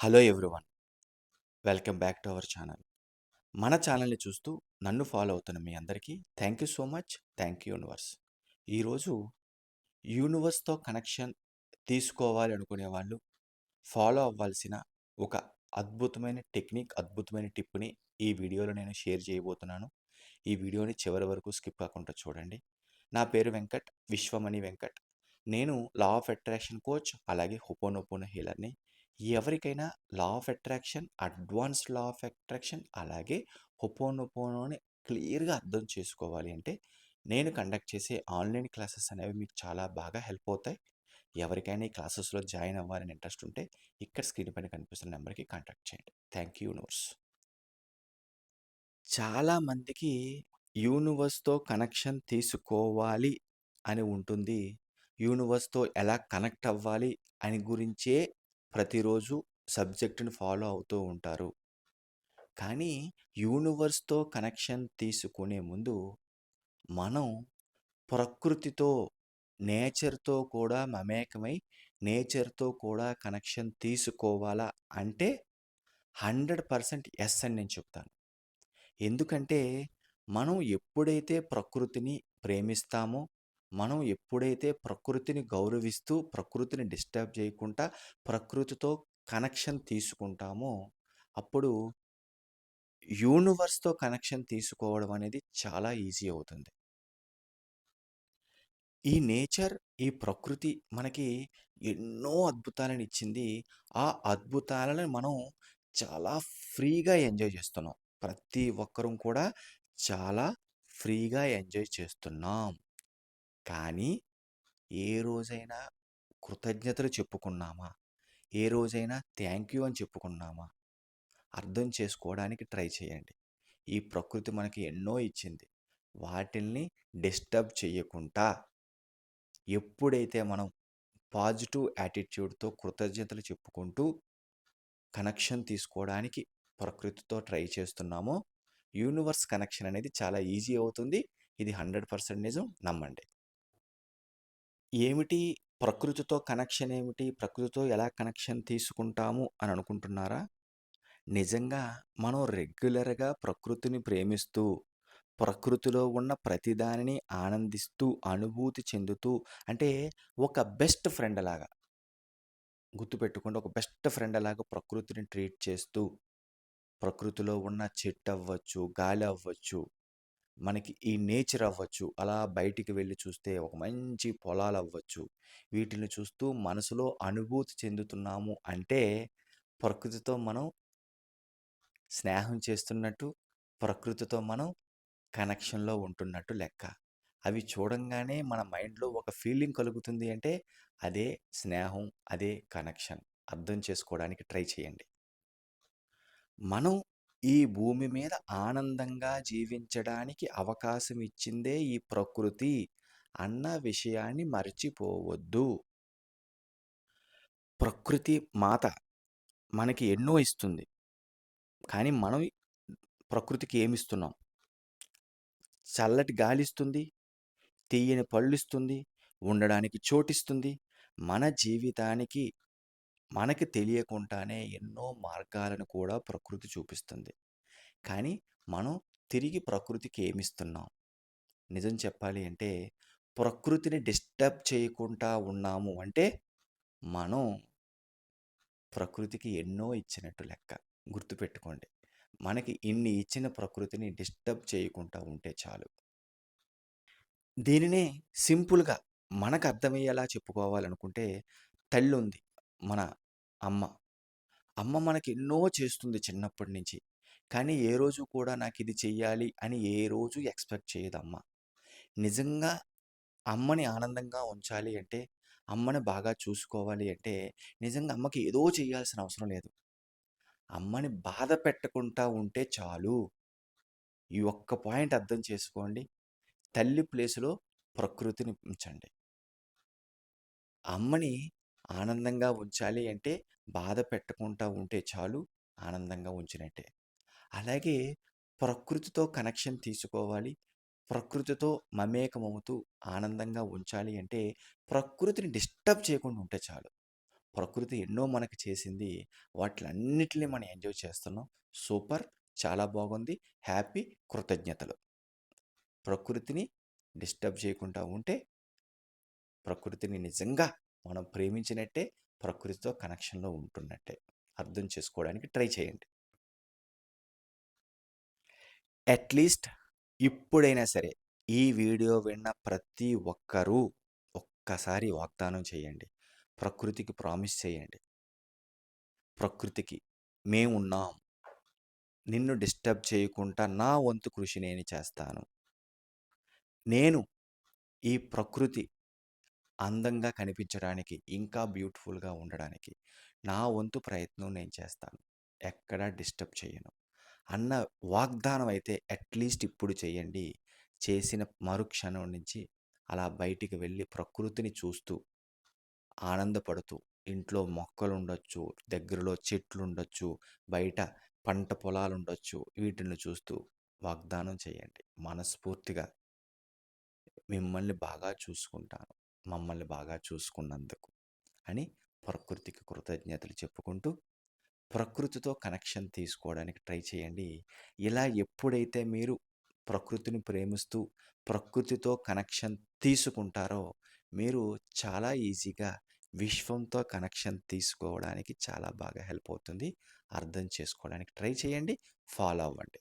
Hello everyone. Welcome back to our channel. మన ఛానల్ని చూస్తూ నన్ను ఫాలో అవుతున్న మీ అందరికీ thank you so much. Thank you universe. ఈరోజు యూనివర్స్తో కనెక్షన్ తీసుకోవాలి అనుకునే వాళ్ళు ఫాలో అవ్వాల్సిన ఒక అద్భుతమైన టెక్నిక్ అద్భుతమైన టిప్ని ఈ వీడియోలో నేను షేర్ చేయబోతున్నాను. ఈ వీడియోని చివరి వరకు స్కిప్ కాకుండా చూడండి. నా పేరు వెంకట్ విశ్వమణి వెంకట్. నేను లా ఆఫ్ అట్రాక్షన్ కోచ్ అలాగే హుపోనోపోనో హీలర్ని. ఎవరికైనా law of attraction advanced law of attraction అలాగే హొపోనొపోనోని క్లియర్గా అర్థం చేసుకోవాలి అంటే నేను కండక్ట్ చేసే ఆన్లైన్ క్లాసెస్ అనేవి మీకు చాలా బాగా హెల్ప్ అవుతాయి. ఎవరికైనా ఈ క్లాసెస్లో జాయిన్ అవ్వాలని ఇంట్రెస్ట్ ఉంటే ఇక్కడ స్క్రీన్ పైన కనిపిస్తున్న నెంబర్కి కాంటాక్ట్ చేయండి. Thank you universe. చాలామందికి యూనివర్స్తో కనెక్షన్ తీసుకోవాలి అని ఉంటుంది. యూనివర్స్తో ఎలా కనెక్ట్ అవ్వాలి అని గురించే ప్రతిరోజు సబ్జెక్టును ఫాలో అవుతూ ఉంటారు. కానీ యూనివర్స్తో కనెక్షన్ తీసుకునే ముందు మనం ప్రకృతితో నేచర్తో కూడా మమేకమై నేచర్తో కూడా కనెక్షన్ తీసుకోవాలా అంటే హండ్రెడ్ పర్సెంట్ ఎస్ అని నేను చెప్తాను. ఎందుకంటే మనం ఎప్పుడైతే ప్రకృతిని ప్రేమిస్తామో మనం ఎప్పుడైతే ప్రకృతిని గౌరవిస్తూ ప్రకృతిని డిస్టర్బ్ చేయకుండా ప్రకృతితో కనెక్షన్ తీసుకుంటామో అప్పుడు యూనివర్స్తో కనెక్షన్ తీసుకోవడం అనేది చాలా ఈజీ అవుతుంది. ఈ నేచర్ ఈ ప్రకృతి మనకి ఎన్నో అద్భుతాలను ఇచ్చింది. ఆ అద్భుతాలను మనం చాలా ఫ్రీగా ఎంజాయ్ చేస్తున్నాం. ప్రతి ఒక్కరూ కూడా చాలా ఫ్రీగా ఎంజాయ్ చేస్తున్నాం. కానీ ఏ రోజైనా కృతజ్ఞతలు చెప్పుకున్నామా? ఏ రోజైనా థ్యాంక్ యూ అని చెప్పుకున్నామా? అర్థం చేసుకోవడానికి ట్రై చేయండి. ఈ ప్రకృతి మనకి ఎన్నో ఇచ్చింది. వాటిల్ని డిస్టర్బ్ చేయకుండా ఎప్పుడైతే మనం పాజిటివ్ యాటిట్యూడ్తో కృతజ్ఞతలు చెప్పుకుంటూ కనెక్షన్ తీసుకోవడానికి ప్రకృతితో ట్రై చేస్తున్నామో యూనివర్స్ కనెక్షన్ అనేది చాలా ఈజీ అవుతుంది. ఇది హండ్రెడ్ పర్సెంట్ నిజం. నమ్మండి. ఏమిటి ప్రకృతితో కనెక్షన్ ఏమిటి? ప్రకృతితో ఎలా కనెక్షన్ తీసుకుంటాము అని అనుకుంటున్నారా? నిజంగా మనం రెగ్యులర్గా ప్రకృతిని ప్రేమిస్తూ ప్రకృతిలో ఉన్న ప్రతిదానిని ఆనందిస్తూ అనుభూతి చెందుతూ అంటే ఒక బెస్ట్ ఫ్రెండ్ లాగా గుర్తుపెట్టుకుంటే ఒక బెస్ట్ ఫ్రెండ్ లాగా ప్రకృతిని ట్రీట్ చేస్తూ ప్రకృతిలో ఉన్న చెట్టు అవ్వచ్చు గాలి అవ్వచ్చు మనకి ఈ నేచర్ అవ్వచ్చు. అలా బయటికి వెళ్ళి చూస్తే ఒక మంచి పొలాలు అవ్వచ్చు వీటిని చూస్తూ మనసులో అనుభూతి చెందుతున్నాము అంటే ప్రకృతితో మనం స్నేహం చేస్తున్నట్టు ప్రకృతితో మనం కనెక్షన్లో ఉంటున్నట్టు లెక్క. అవి చూడంగానే మన మైండ్లో ఒక ఫీలింగ్ కలుగుతుంది అంటే అదే స్నేహం అదే కనెక్షన్. అర్థం చేసుకోవడానికి ట్రై చేయండి. మనం ఈ భూమి మీద ఆనందంగా జీవించడానికి అవకాశం ఇచ్చిందే ఈ ప్రకృతి అన్న విషయాన్ని మర్చిపోవద్దు. ప్రకృతి మాత మనకి ఎన్నో ఇస్తుంది. కానీ మనం ప్రకృతికి ఏమిస్తున్నాం? చల్లటి గాలిస్తుంది తీయని పళ్ళు ఇస్తుంది ఉండడానికి చోటిస్తుంది. మన జీవితానికి మనకి తెలియకుండానే ఎన్నో మార్గాలను కూడా ప్రకృతి చూపిస్తుంది. కానీ మనం తిరిగి ప్రకృతికి ఏమిస్తున్నాం? నిజం చెప్పాలి అంటే ప్రకృతిని డిస్టర్బ్ చేయకుండా ఉన్నాము అంటే మనం ప్రకృతికి ఎన్నో ఇచ్చినట్టు లెక్క గుర్తుపెట్టుకోండి. మనకి ఇన్ని ఇచ్చిన ప్రకృతిని డిస్టర్బ్ చేయకుండా ఉంటే చాలు. దీనినే సింపుల్గా మనకు అర్థమయ్యేలా చెప్పుకోవాలనుకుంటే తల్లి ఉంది మన అమ్మ. అమ్మ మనకి ఎన్నో చేస్తుంది చిన్నప్పటి నుంచి. కానీ ఏ రోజు కూడా నాకు ఇది చెయ్యాలి అని ఏ రోజు ఎక్స్పెక్ట్ చేయదు అమ్మ నిజంగా అమ్మని ఆనందంగా ఉంచాలి అంటే అమ్మని బాగా చూసుకోవాలి అంటే నిజంగా అమ్మకి ఏదో చేయాల్సిన అవసరం లేదు. అమ్మని బాధ పెట్టకుండా ఉంటే చాలు. ఈ ఒక్క పాయింట్ అర్థం చేసుకోండి. తల్లి ప్లేస్లో ప్రకృతిని ఉంచండి. అమ్మని ఆనందంగా ఉంచాలి అంటే బాధ పెట్టకుండా ఉంటే చాలు ఆనందంగా ఉంచినట్టే అలాగే ప్రకృతితో కనెక్షన్ తీసుకోవాలి ప్రకృతితో మమేకమవుతూ ఆనందంగా ఉంచాలి అంటే ప్రకృతిని డిస్టర్బ్ చేయకుండా ఉంటే చాలు ప్రకృతి ఎన్నో మనకు చేసింది. వాటిలన్నిటినీ మనం ఎంజాయ్ చేస్తున్నాం. సూపర్! చాలా బాగుంది. హ్యాపీ! కృతజ్ఞతలు. ప్రకృతిని డిస్టర్బ్ చేయకుండా ఉంటే ప్రకృతిని నిజంగా మనం ప్రేమించినట్టే, ప్రకృతితో కనెక్షన్‌లో ఉంటున్నట్టే. అర్థం చేసుకోవడానికి ట్రై చేయండి. అట్‌లీస్ట్ ఇప్పుడైనా సరే, ఈ వీడియో విన్న ప్రతి ఒక్కరూ ఒక్కసారి వాగ్దానం చేయండి. ప్రకృతికి ప్రామిస్ చేయండి. ప్రకృతికి మేమున్నాం. నిన్ను డిస్టర్బ్ చేయకుండా నా వంతు కృషి నేను చేస్తాను. నేను ఈ ప్రకృతి అందంగా కనిపించడానికి, ఇంకా బ్యూటిఫుల్‌గా ఉండడానికి నా వంతు ప్రయత్నం నేను చేస్తాను. ఎక్కడా డిస్టర్బ్ చేయను. అన్న వాగ్దానం అయితే అట్‌లీస్ట్ ఇప్పుడు చేయండి. చేసిన మరుక్షణం నుంచి అలా బయటికి వెళ్ళి ప్రకృతిని చూస్తూ, ఆనందపడుతూ, ఇంట్లో మొక్కలు ఉండొచ్చు దగ్గరలో చెట్లుండొచ్చు, బయట పంట పొలాలు ఉండొచ్చు వీటిని చూస్తూ వాగ్దానం చేయండి. మనస్ఫూర్తిగా మిమ్మల్ని బాగా చూసుకుంటాను. మమ్మల్ని బాగా చూసుకున్నందుకు అని ప్రకృతికి కృతజ్ఞతలు చెప్పుకుంటూ, ప్రకృతితో కనెక్షన్ తీసుకోవడానికి ట్రై చేయండి. ఇలా ఎప్పుడైతే మీరు ప్రకృతిని ప్రేమిస్తూ, ప్రకృతితో కనెక్షన్ తీసుకుంటారో, మీరు చాలా ఈజీగా విశ్వంతో కనెక్షన్ తీసుకోవడానికి చాలా బాగా హెల్ప్ అవుతుంది. అర్థం చేసుకోవడానికి ట్రై చేయండి. ఫాలో అవ్వండి.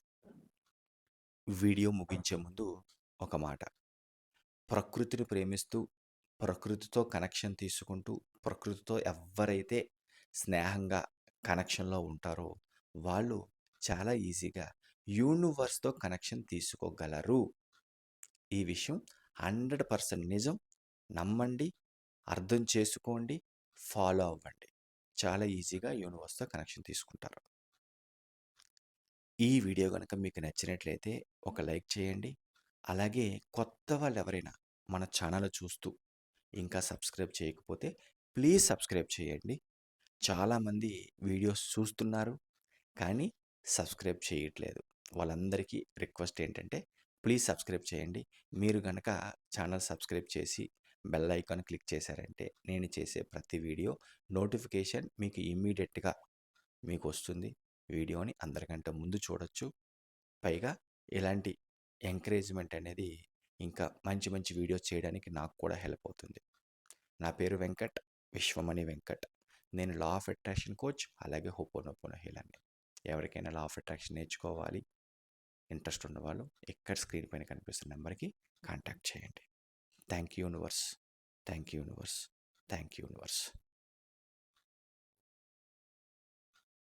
వీడియో ముగించే ముందు ఒక మాట. ప్రకృతిని ప్రేమిస్తూ, ప్రకృతితో కనెక్షన్ తీసుకుంటూ, ప్రకృతితో ఎవరైతే స్నేహంగా కనెక్షన్‌లో ఉంటారో, వాళ్ళు చాలా ఈజీగా యూనివర్స్‌తో కనెక్షన్ తీసుకోగలరు. ఈ విషయం 100% నిజం. నమ్మండి. అర్థం చేసుకోండి. ఫాలో అవ్వండి. చాలా ఈజీగా యూనివర్స్‌తో కనెక్షన్ తీసుకుంటారు. ఈ వీడియో కనుక మీకు నచ్చినట్లయితే ఒక లైక్ చేయండి. అలాగే కొత్త వాళ్ళు ఎవరైనా మన ఛానల్ చూస్తూ ఇంకా సబ్స్క్రైబ్ చేయకపోతే ప్లీజ్ సబ్స్క్రైబ్ చేయండి. చాలామంది వీడియోస్ చూస్తున్నారు. కానీ సబ్స్క్రైబ్ చేయట్లేదు. వాళ్ళందరికీ రిక్వెస్ట్ ఏంటంటే ప్లీజ్ సబ్స్క్రైబ్ చేయండి. మీరు కనుక ఛానల్ సబ్స్క్రైబ్ చేసి బెల్ ఐకాన్ క్లిక్ చేశారంటే నేను చేసే ప్రతి వీడియో నోటిఫికేషన్ మీకు ఇమ్మీడియెట్గా మీకు వస్తుంది వీడియోని అందరికంటే ముందు చూడొచ్చు. పైగా ఇలాంటి ఎంకరేజ్‌మెంట్ అనేది ఇంకా మంచి మంచి వీడియోస్ చేయడానికి నాకు కూడా హెల్ప్ అవుతుంది. నా పేరు వెంకట్. విశ్వమణి వెంకట్. నేను లా ఆఫ్ అట్రాక్షన్ కోచ్ అలాగే హోపోనోపోన హీలాన్ని ఎవరికైనా లా ఆఫ్ అట్రాక్షన్ నేర్చుకోవాలి, ఇంట్రెస్ట్ ఉన్నవాళ్ళు ఇక్కడ స్క్రీన్ పైన కనిపిస్తున్న నెంబర్కి కాంటాక్ట్ చేయండి. Thank you universe. Thank you universe. Thank you universe.